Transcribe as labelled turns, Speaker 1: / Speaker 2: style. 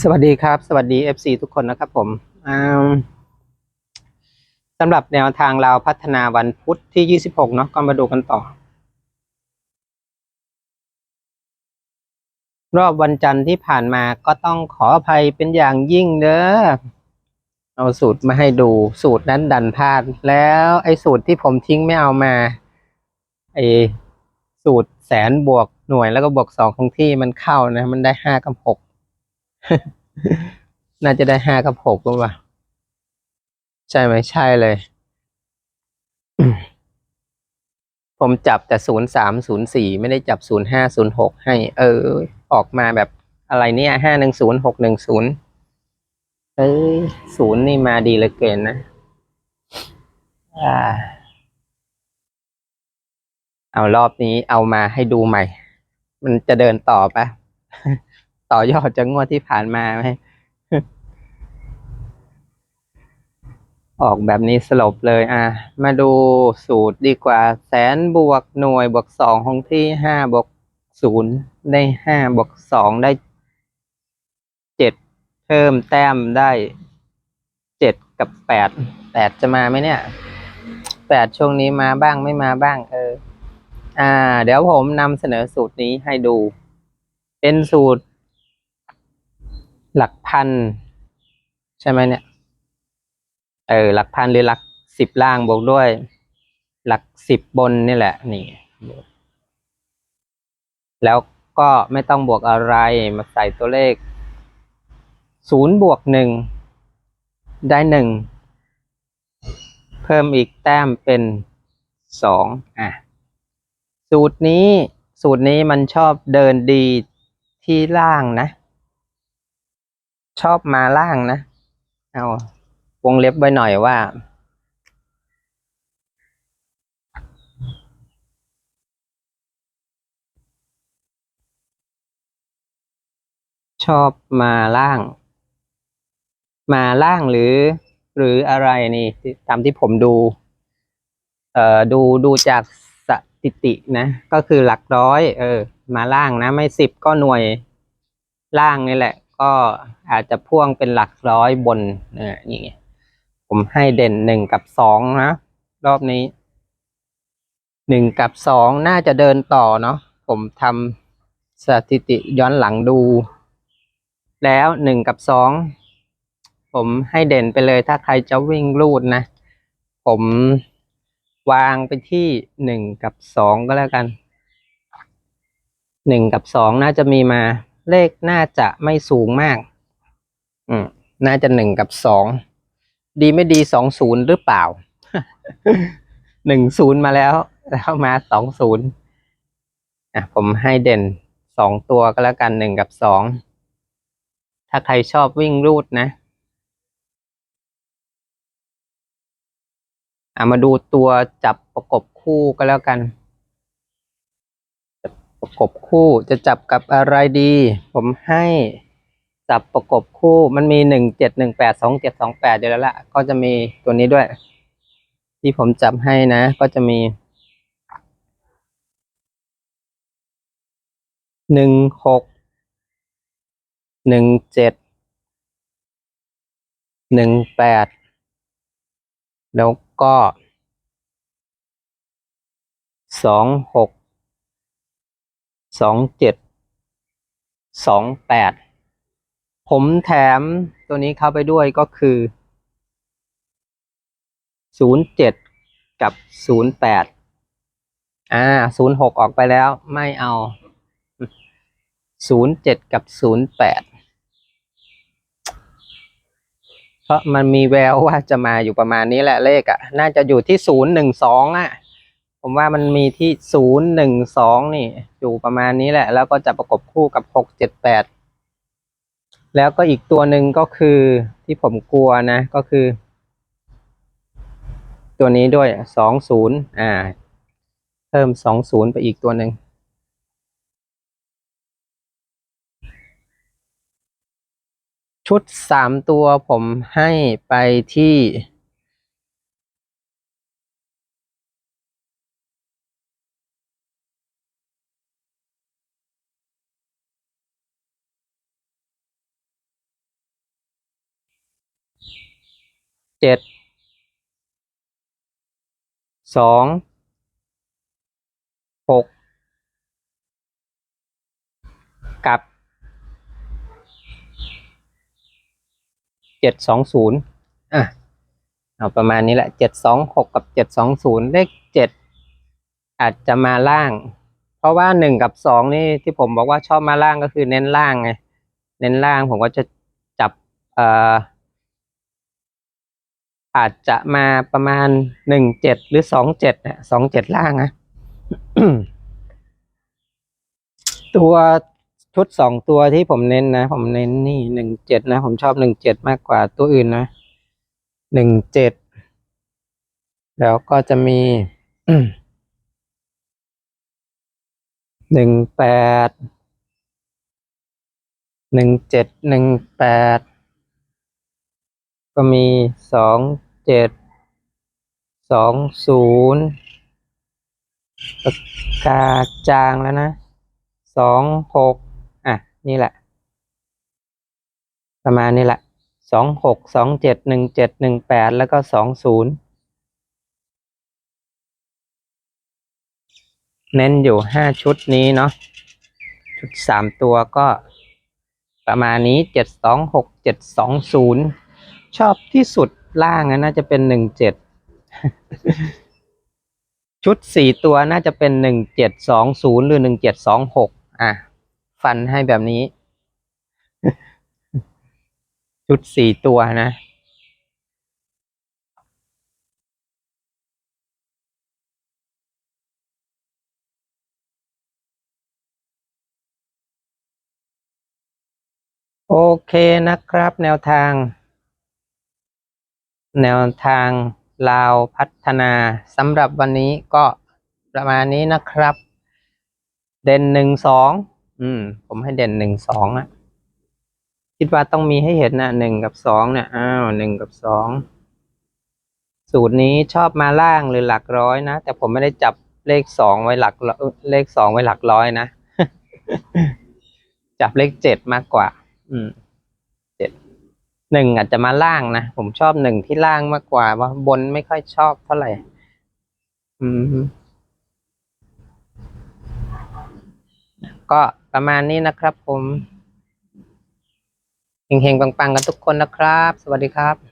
Speaker 1: สวัสดีครับ สวัสดี FC ทุกคนนะครับผมสำหรับแนวทางเราพัฒนาวันพุธที่ 26 เนาะก็มาดูกันต่อ รอบวันจันทร์ที่ผ่านมาก็ต้องขออภัยเป็นอย่างยิ่งเด้อเอาสูตรมาให้ดูสูตรนั้นดันพลาด แล้วไอ้สูตรที่ผมทิ้งไม่เอามาไอ้สูตรแสนบวกหน่วยแล้วก็บวกสองของที่มันเข้านะ มันได้ห้ากับหก น่าจะได้ห้ากับหกรู้ป่ะใช่ไหมใช่เลย ผมจับแต่ศูนย์สามศูนย์สี่ไม่ได้จับศูนย์ห้าศูนย์หกให้ เออ ออกมาแบบอะไรเนี่ยห้าหนึ่งศูนย์หกหนึ่งศูนย์เอ้ยศูนย์นี่มาดีเลือเกินนะอ่า เอารอบนี้เอามาให้ดูใหม่ มันจะเดินต่อปะ ต่อยอดจากงวดที่ผ่านมาไหมออกแบบนี้สลบเลย อะ มาดูสูตรดีกว่า แสนบวกหน่วยบวกสองของที่ห้าบวกศูนย์ได้ห้าบวกสองได้เจ็ดเพิ่มแต้มได้เจ็ดกับแปดแปดจะมาไหมเนี่ยแปดช่วงนี้มาบ้างไม่มาบ้าง เออ อ่า เดี๋ยวผมนำเสนอสูตรนี้ให้ดู เป็นสูตร หลักพัน ใช่ไหมเนี่ย เออ หลักพันหรือหลักสิบล่างบวกด้วย หลักสิบบนนี่แหละ นี่ แล้วก็ไม่ต้องบวกอะไรมาใส่ตัวเลขศูนย์บวกหนึ่งได้หนึ่งเพิ่มอีกแต้มเป็นสองอะ สูตรนี้สูตรนี้มันชอบเดินดีที่ล่างนะ ชอบมาล่างนะ เอาวงเล็บไว้หน่อยว่า ชอบมาล่าง มาล่างหรือ หรืออะไรนี่ ตามที่ผมดู เอ่อดูดูจากสถิตินะ ก็คือหลักร้อย เออ มาล่างนะ ไม่สิบก็หน่วยล่างนี่แหละ ก็อาจจะพ่วงเป็นหลักร้อยบนเนี่ไงผมให้เด่นหนึ่งกับสองนะ รอบนี้หนึ่งกับสองน่าจะเดินต่อเนาะผมทำสถิติย้อนหลังดู แล้วหนึ่งกับสองผมให้เด่นไปเลยถ้าใครจะวิ่งรูดนะ ผมวางไปที่หนึ่งกับสองก็แล้วกันหนึ่งกับสองน่าจะมีมา เลขน่าจะไม่สูงมาก อืม น่าจะหนึ่งกับสอง ดีไม่ดีสองศูนย์หรือเปล่า หนึ่งศูนย์มาแล้ว แล้วมาสองศูนย์อะ ผมให้เด่นสองตัวก็แล้วกันหนึ่งกับสอง ถ้าใครชอบวิ่งรูดนะอะมาดูตัวจับประกบคู่ก็แล้วกัน ประกบคู่จะจับกับอะไรดี ผมให้จับประกบคู่มันมีหนึ่งเจ็ดหนึ่งแปดสองเจ็ดสองแปดอยู่แล้วละก็จะมีตัวนี้ด้วย ที่ผมจับให้นะ ก็จะมีหนึ่งหกหนึ่งเจ็ดหนึ่งแปดแล้วก็สองหก สองเจ็ดสองแปดผมแถมตัวนี้เข้าไปด้วยก็คือศูนย์เจ็ดกับศูนย์แปดอ่าศูนย์หกออกไปแล้วไม่เอาศูนย์เจ็ดกับศูนย์แปดเพราะมันมีแววว่าจะมาอยู่ประมาณนี้แหละเลขอะ่ะ น่าจะอยู่ที่ศูนย์หนึ่งสองอะ ผมว่ามันมีที่ศูนย์หนึ่งสองนี่ อยู่ประมาณนี้แหละ แล้วก็จะประกบคู่กับหกเจ็ดแปดแล้วก็อีกตัวหนึ่งก็คือที่ผมกลัวนะ ก็คือ ตัวนี้ด้วยสองศูนย์อ่า เพิ่มสองศูนย์ไปอีกตัวหนึ่งชุดสามตัวผมให้ไปที่ เจ็ดสองหกกับเจ็ดสองศูนย์อะเอาประมาณนี้แหละเจ็ดสองหกกับเจ็ดสองศูนย์เลขเจ็ดอาจจะมาล่าง เพราะว่าหนึ่งกับสองนี่ที่ผมบอกว่าชอบมาล่างก็คือเน้นล่างไง เน้นล่างผมก็จะจับเอ่อ อาจจะมาประมาณหนึ่งเจ็ดหรือสองเจ็ดนะสองเจ็ดล่างนะตัวชุดสองตัวที่ผมเน้นนะ ผมเน้นนี่หนึ่งเจ็ดนะ ผมชอบหนึ่งเจ็ดมากกว่าตัวอื่นนะหนึ่งเจ็ดแล้วก็จะมีหนึ่งแปดหนึ่งเจ็ดหนึ่งแปด ก็มีสองเจ็ดสองศูนย์ปากกาจางแล้วนะสองหกอะ นี่แหละ ประมาณนี้แหละสองหกสองเจ็ดหนึ่งเจ็ดหนึ่งแปดแล้วก็สองศูนย์เน้นอยู่ห้าชุดนี้เนาะชุดสามตัวก็ประมาณนี้เจ็ดสองหกเจ็ดสองศูนย์ ชอบที่สุดล่างน่าจะเป็นหนึ่งเจ็ดชุดสี่ตัวน่าจะเป็นหนึ่งเจ็ดสองศูนย์หรือหนึ่งเจ็ดสองหกอะ ฟันให้แบบนี้ ชุดสี่ตัวนะ โอเคนะครับแนวทาง แนวทางลาวพัฒนาสำหรับวันนี้ก็ประมาณนี้นะครับ เด่นหนึ่งสองอืม ผมให้เด่นหนึ่งสองอะ คิดว่าต้องมีให้เห็นนะหนึ่งกับสองเนี่ยอ้าวหนึ่งกับสองสูตรนี้ชอบมาล่างหรือหลักร้อยนะ แต่ผมไม่ได้จับเลขสองไว้หลักร้อยเลขสองไว้หลักร้อยนะ จับเลขเจ็ดมากกว่า อืมเจ็ด หนึ่งอาจจะมาล่างนะผมชอบหนึ่งที่ล่างมากกว่าว่าบนไม่ค่อยชอบเท่าไหร่ อืมก็ประมาณนี้นะครับผมเฮงๆปังๆกันทุกคนนะครับ สวัสดีครับ